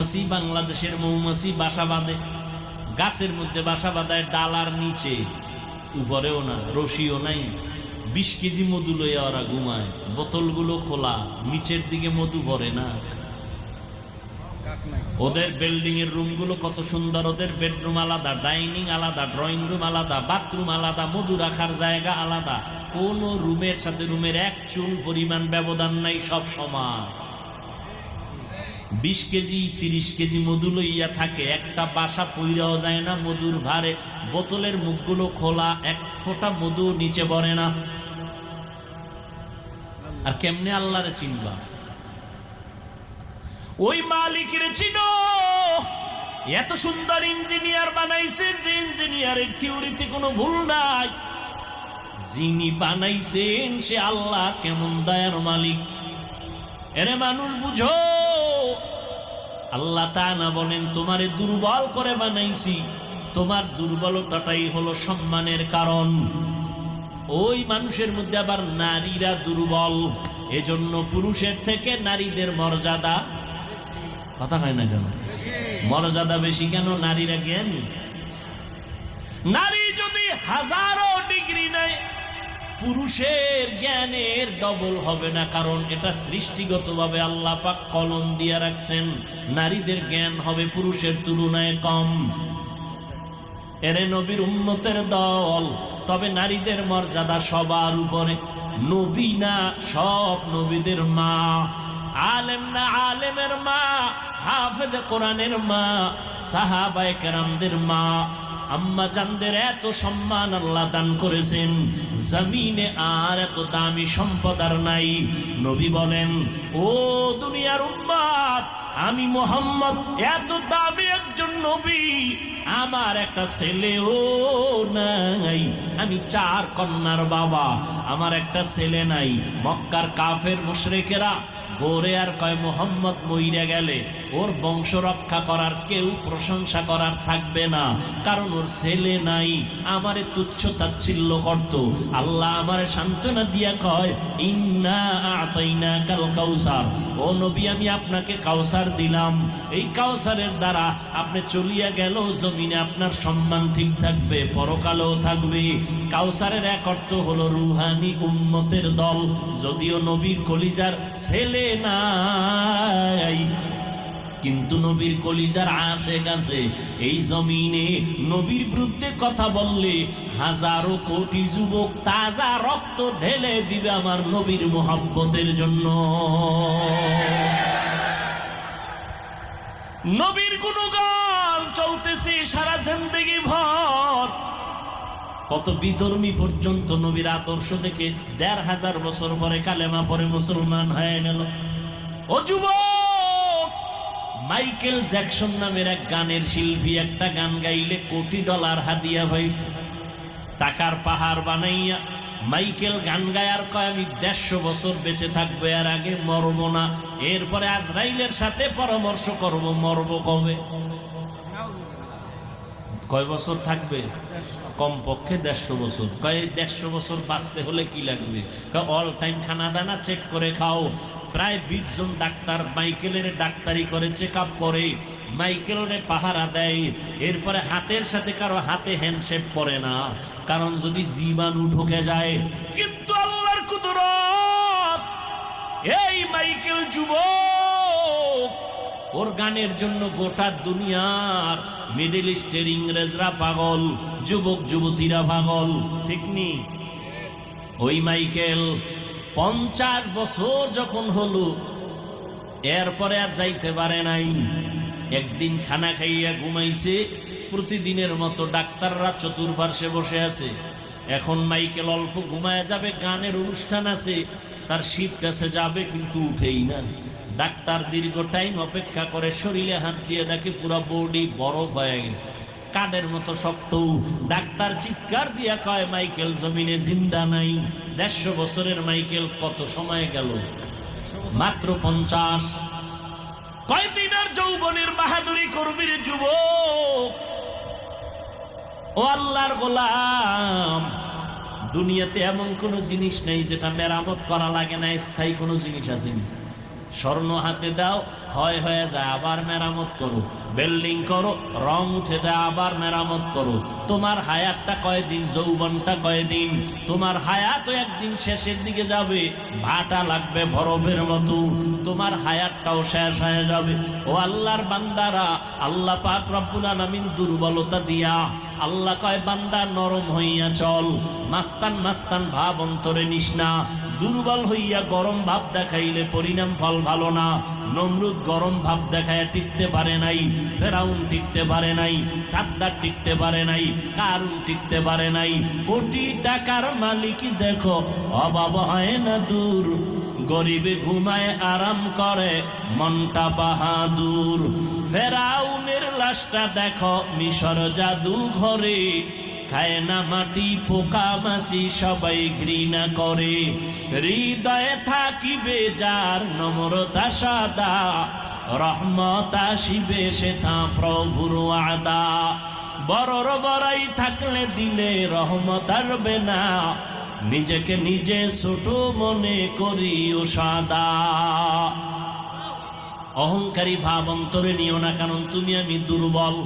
মৌমাছি, বাংলাদেশের মৌমাছি বাসা বাঁধে। গাছের মধ্যে বাসা বাঁধায় ডালার নিচে। উপরেও না, রশিও নাই। বিশ কেজি মধু লইয়া ওরা ঘুমায়। বোতলগুলো খোলা, নিচের দিকে মধু ভরে না। ওদের বিল্ডিং এর রুমগুলো কত সুন্দর। ওদের বেডরুম আলাদা, ডাইনিং আলাদা, ড্রয়িং রুম আলাদা, বাথরুম আলাদা, মধু রাখার জায়গা আলাদা। কোন রুমের সাথে রুমের এক চুল পরিমাণ ব্যবধান নাই সব সমান। বিশ কেজি, তিরিশ কেজি মধু লইয়া থাকে। একটা বাসা পইরাও যায় না মধুর ভারে। বোতলের মুখগুলো খোলা, এক ফোঁটা মধু নিচে পড়ে না। আর কেমনে আল্লাহরে চিনবা? ওই মালিকের চিন। এত সুন্দর ইঞ্জিনিয়ার বানাইছে যে ইঞ্জিনিয়ারের থিওরিতে কোনো ভুল নাই। যিনি বানাইছেন সে আল্লাহ কেমন দয়ার মালিক। এরে মানুষ বুঝো। আল্লাহ তা না বলেন, তোমারে দুর্বল করে বানাইছি। তোমার দুর্বলতাটাই হলো সম্মানের কারণ। ওই মানুষের মধ্যে আবার নারীরা দুর্বল। এজন্য পুরুষের থেকে নারীদের মর্যাদা কথা হয় না কেন? মর্যাদা বেশি কেন নারীরা জ্ঞানী? নারী যদি হাজারো ডিগ্রি নেয় পুরুষের জ্ঞানের ডবল হবে না, কারণ এটা সৃষ্টিগতভাবে আল্লাহ পাক কলম দিয়ে রাখছেন। নারীদের জ্ঞান হবে পুরুষের তুলনায় কম। এরে নবীর উন্নতের দল, তবে নারীদের মর্যাদা সবার উপরে। নবী না, সব নবীদের মা। আলেম না, আলেমের মা। হাফেজ কোরআনের মা। সাহাবায়ে কেরামদের মা। আম্মা জানদের এত সম্মান আল্লাহ দান করেছেন, জমিনে আর এত দামি সম্পদ আর নাই। নবী বলেন, ও দুনিয়ার উম্মাদ, আমি মোহাম্মদ, এত দামি একজন নবী, আমার একটা ছেলেও নাই। আমি চার কন্যার বাবা, আমার একটা ছেলে নাই। মক্কার কাফের মুশরিকেরা গোরে আর কয়, মোহাম্মদ মইরা গেলে ওর বংশ রক্ষা করার কেউ প্রশংসা করার থাকবে না। কারণ ওর ছেলে নাই, আমারে তুচ্ছ তাচ্ছিল্য করত। আল্লাহ আমারে সান্ত্বনা দিয়া কয়, ইন্না আতাইনা কাল কাউসার। ও নবী, আমি আপনাকে কাউসার দিলাম। এই কাউসারের দ্বারা আপনি চলিয়া গেল জমিনে আপনার সম্মান ঠিক থাকবে, পরকালেও থাকবে। কাউসারের এক অর্থ হলো রুহানি উম্মতের দল। যদিও নবীর কলিজার ছেলে নাই। কিন্তু নবীর কলিজার আসে গেছে এই জমিনে নবীর বিরুদ্ধে কথা বললে হাজারো কোটি যুবক তাজা রক্ত ঢেলে দিবে আমার নবীর মোহাব্বতের জন্য। নবীর কোন গুণগান চলতেছে, সারা জিন্দগি ভর। কত বিধর্মী পর্যন্ত নবীর আদর্শ দেখে দেড় হাজার বছর পরে কালেমা পরে মুসলমান হয়ে গেল। মাইকেল জ্যাকসন নামের এক গানের শিল্পী একটা গান গাইলে কোটি ডলার হাদিয়া হইত টাকার পাহাড় বানাইয়া মাইকেল গান গায়ার কয়, আমি দেড়শো বছর বেঁচে থাকব, এর আগে মরবো না। এরপরে আজরাইলের সাথে পরামর্শ করব, মরবো কবে? কয় বছর থাকবে? কমপক্ষে দেড়শো বছর। কয় দেড়শো বছর বাঁচতে হলে কি লাগবে? অল টাইম খানা দানা চেক করে খাও। প্রায় বিশ জন ডাক্তার মাইকেলের ডাক্তারি করে চেক আপ করে মাইকেলের পাহারা দেয়। এরপরে হাতের সাথে কারও হাতে হ্যান্ডশেপ করে না। কারণ যদি জীবাণু ঢুকে যায়, কিন্তু আল্লাহর কুদরত, এই মাইকেল যুবক ওর গানের জন্য গোটা দুনিয়ার মিডল ইস্টের ইংরেজরা পাগল, যুবক, যুবতীরা পাগল, ঠিক নি? ওই মাইকেল, পঞ্চাশ বছর যখন হলো, এরপরে আর যাইতে পারে নাই। একদিন খানা খাইয়া ঘুমাইছে, প্রতিদিনের মতো ডাক্তাররা চতুর্পার্শ্বে বসে আছে। এখন মাইকেল অল্প ঘুমায় যাবে, গানের অনুষ্ঠান আছে, তার শিফট আছে, যাবে, কিন্তু উঠেই না। ডাক্তার দীর্ঘ টাইম অপেক্ষা করে শরীরে হাত দিয়ে দেখে পুরো বডি বরফ হয়ে গেছে। কাঠের মতো শক্ত। ডাক্তার চিৎকার দিয়া কয়, মাইকেল, জমিনে জিন্দা নাই। দেড়শো বছরের মাইকেল কত সময় গেল? মাত্র পঞ্চাশ। কয়দিনের যৌবনের বাহাদুরি কর্মীর যুবক? ও আল্লাহর গোলাম, দুনিয়াতে এমন কোনো জিনিস নেই যেটা মেরামত করা লাগে না, স্থায়ী কোনো জিনিস আছে স্বর্ণ হাতে দাও, ক্ষয় হয়ে যায়, আবার মেরামত করো। বিল্ডিং করো, রং উঠে যায়, আবার মেরামত করো। তোমার হায়াতটা কয়দিন, যৌবনটা কয়দিন? তোমার হায়াতও একদিন শেষের দিকে যাবে। ভাটা লাগবে বরফের মতো। তোমার হায়াতটাও শেষ হয়ে যাবে। ও আল্লাহর বান্দারা, আল্লাহ পাক রব্বুল আলামিন দুর্বলতা দিয়া আল্লাহ কয়, বান্দা নরম হইয়া চল। মাস্তান মাস্তান ভাব অন্তরে নিস না। দুর্বল হইয়া গরম ভাব দেখাইলে পরিণাম ফল ভালো না। নমরুদ গরম ভাব দেখায় টিকতে পারে নাই, ফেরাউন টিকতে পারে নাই সাদ্দার টিকতে পারে নাই, কারুন টিকতে পারে নাই। কোটি টাকার মালিক দেখো, অভাব হয় না দূর। গরিবে ঘুমায়, আরাম করে, মনটা বাহাদুর। ফেরাউনের লাশটা দেখো, মিশর জাদু ঘরে খায় না মাটি, পোকা মাসি সবাই ঘৃণা করে। হৃদয়ে থাকিবে যার নম্রতা সাদা, রহমত আসিবে সে তা প্রভুর আদা। বড়র বড়াই থাকলে দিলে রহমত আসবে না, নিজেকে নিজে ছোট মনে করি ও সাদা। অহংকারী ভাব অন্তরে নিও না, কারণ তুমি আমি দুর্বল।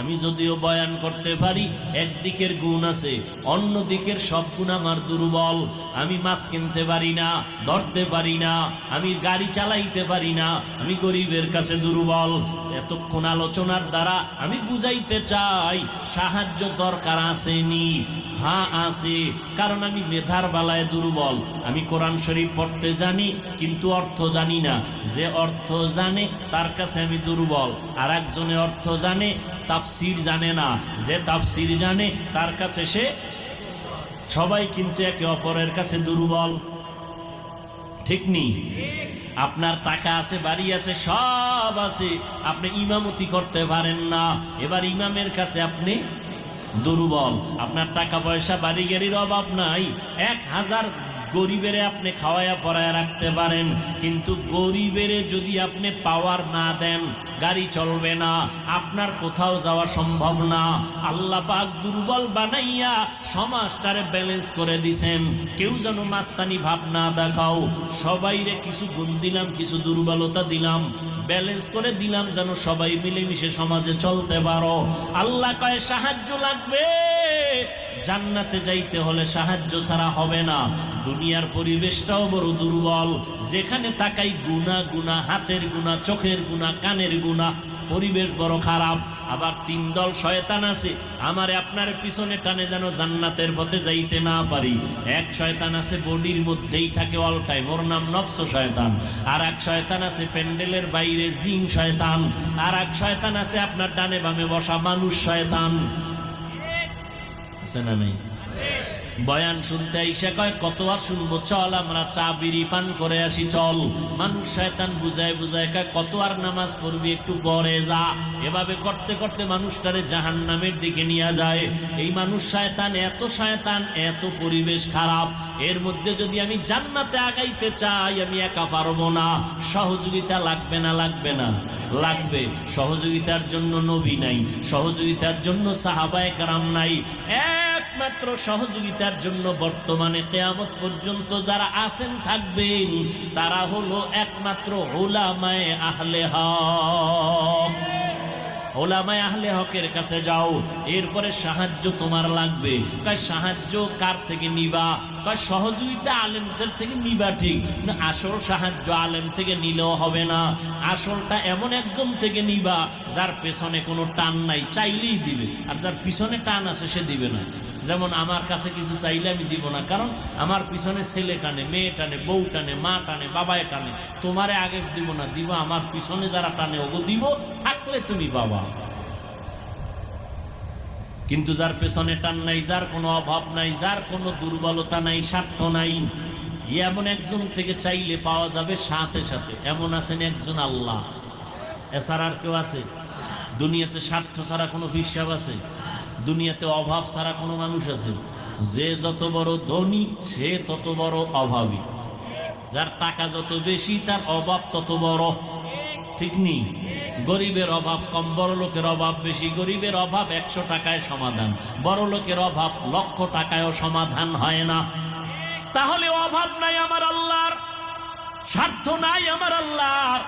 আমি যদিও বয়ান করতে পারি একদিকের গুণ আছে, অন্য দিকের সব গুণ আমার দুর্বল। আমি মাছ কিনতে পারি না, ধরতে পারি না, আমি গাড়ি চালাইতে পারি না, আমি গরিবের কাছে দুর্বল। এতক্ষণ আলোচনার দ্বারা আমি বুঝাইতে চাই, সাহায্য দরকার আসেনি। হ্যাঁ আছে কারণ আমি মেধার বালায় দুর্বল। আমি কোরআন শরীফ পড়তে জানি, কিন্তু অর্থ জানি না। যে অর্থ জানে, তার কাছে আমি দুর্বল। আর একজনে অর্থ জানে, তাফসির জানে না। যে তাফসির জানে, তার কাছে সে সবাই কিন্তু একে অপরের কাছে দুর্বল। ঠিক নেই আপনার টাকা আছে, বাড়ি আছে, সব আছে। আপনি ইমামতি করতে পারেন না। এবার ইমামের কাছে আপনি দুর্বল। আপনার টাকা পয়সা বাড়ি গাড়ির অভাব নাই। এক হাজার গরিবেরে আপনি খাওয়ায়া পড়ায় রাখতে পারেন। কিন্তু গরিবেরে যদি আপনি পাওয়ার না দেন গাড়ি চলবে না, আপনার কোথাও যাওয়া সম্ভব না। আল্লাহ পাক দুর্বল বানাইয়া সমাজটারে ব্যালেন্স করে দিছেন। কেউ যেন মাস্তানি ভাব না দেখাও। সবাইরে কিছু গুণ দিলাম, কিছু দুর্বলতা দিলাম। ব্যালেন্স করে দিলাম যেন সবাই মিলেমিশে সমাজে চলতে পারো। আল্লাহ কয়, সাহায্য লাগবে? জান্নাতে যাইতে হলে সাহায্য ছাড়া হবে না। দুনিয়ার পরিবেশটাও বড় দুর্বল। যেখানে তাকাই গুনা গুনা, হাতের গুনা, চোখের গুনা, কানের গুনা, পরিবেশ বড় খারাপ। আবার তিন দল শয়তান আছে। আমারে আপনার পিছনে টানে যেন জান্নাতের পথে যাইতে না পারি। এক শয়তান আছে, বডির মধ্যেই থাকে অল টাইম ওর নাম নফস শয়তান। আর এক শয়তান আছে, প্যান্ডেলের বাইরে জিন শয়তান। আর এক শয়তান আছে, আপনার ডানে বামে বসা মানুষ শয়তান। আছে না নেই বয়ান শুনতে আইসা কয়, কত আর শুনব? চল, আমরা চা বিড়ি পান করে আসি, চল। মানুষ শয়তান বুঝায় বুঝায় কয়, কত আর নামাজ পড়বি একটু পরে যা। এভাবে করতে করতে মানুষটারে জাহান নামের দিকে নিয়ে যায়। এই মানুষ শয়তান, এত শয়তান, এত পরিবেশ খারাপ। এর মধ্যে যদি আমি জান্নাতে আগাইতে চাই, আমি একা পারব না। সহযোগিতা লাগবে না লাগবে না। লাগবে। সহযোগিতার জন্য নবী নাই। সহযোগিতার জন্য সাহাবায় কারাম নাই। একমাত্র সহযোগিতার জন্য বর্তমানে কেয়ামত পর্যন্ত যারা আছেন, থাকবেন, তারা হলো একমাত্র ওলামায়ে আহলে হক। ওলামায় আহলে হকের কাছে যাও, এরপরে সাহায্য তোমার লাগবে। কয়, সাহায্য কার থেকে নিবা? কয়, সহযোগিতা আলেমদের থেকে নিবা ঠিক আসল সাহায্য আলেম থেকে নিলেও হবে না। আসলটা এমন একজন থেকে নিবা যার পেছনে কোনো টান নাই, চাইলেই দিবে, আর যার পিছনে টান আছে সে দিবে না। যেমন আমার কাছে কিছু চাইলে আমি দিব না। কারণ আমার পিছনে ছেলে টানে, মেয়ে টানে, বউ টানে, মা টানে বাবায় টানে। তোমারে আগে দিব না, দিব আমার পিছনে যারা টানে, ওগো দিব, থাকলে তুমি বাবা। কিন্তু যার পেছনে টান নাই, যার কোনো অভাব নাই, যার কোনো দুর্বলতা নাই, স্বার্থ নাই এমন একজন থেকে চাইলে পাওয়া যাবে সাথে সাথে। এমন আছেন একজন আল্লাহ। এছাড়া আর কেউ আছে? দুনিয়াতে স্বার্থ ছাড়া কোনো হিসাব আছে? দুনিয়াতে অভাব ছাড়া কোনো মানুষ আছে। যে যত বড় ধনী, সে তত বড় অভাবী। যার টাকা যত বেশি, তার অভাব তত বড়। ঠিক নেই গরিবের অভাব কম, বড় লোকের অভাব বেশি। গরিবের অভাব একশো টাকায় সমাধান। বড় লোকের অভাব লক্ষ টাকায়ও সমাধান হয় না। তাহলে অভাব নাই আমার আল্লাহর, স্বার্থ নাই আমার আল্লাহর,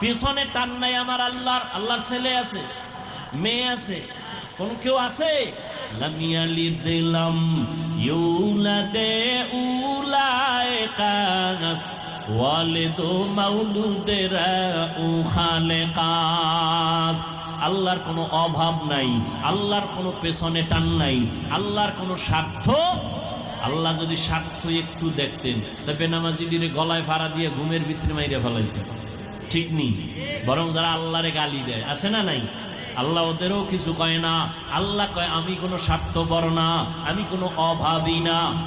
পেছনে টান নাই আমার আল্লাহর। আল্লাহর ছেলে আছে, মেয়ে আছে কোন কেউ আছে? লামিয়ালি দিলাম ইউলাদে উলায় কাগাস ওয়ালিদু মাউলুদেরা উ খালেকাস আল্লাহর কোনো অভাব নাই, আল্লাহর কোনো পেছনে টান নাই, আল্লাহর কোনো স্বার্থ? আল্লাহ যদি স্বার্থ একটু দেখতেন তবে নামাজিদের গলায় ভাড়া দিয়ে ঘুমের ভিতরে মাইরে ফেলাইতেন। ঠিক নেই, বরং যারা আল্লাহরে গালি দেয়, আছে না নাই? আল্লাহ ওদেরও কিছু কয় না। আল্লাহ কয়, আমি কোনো স্বার্থপর না, আমি কোনো অভাবী না।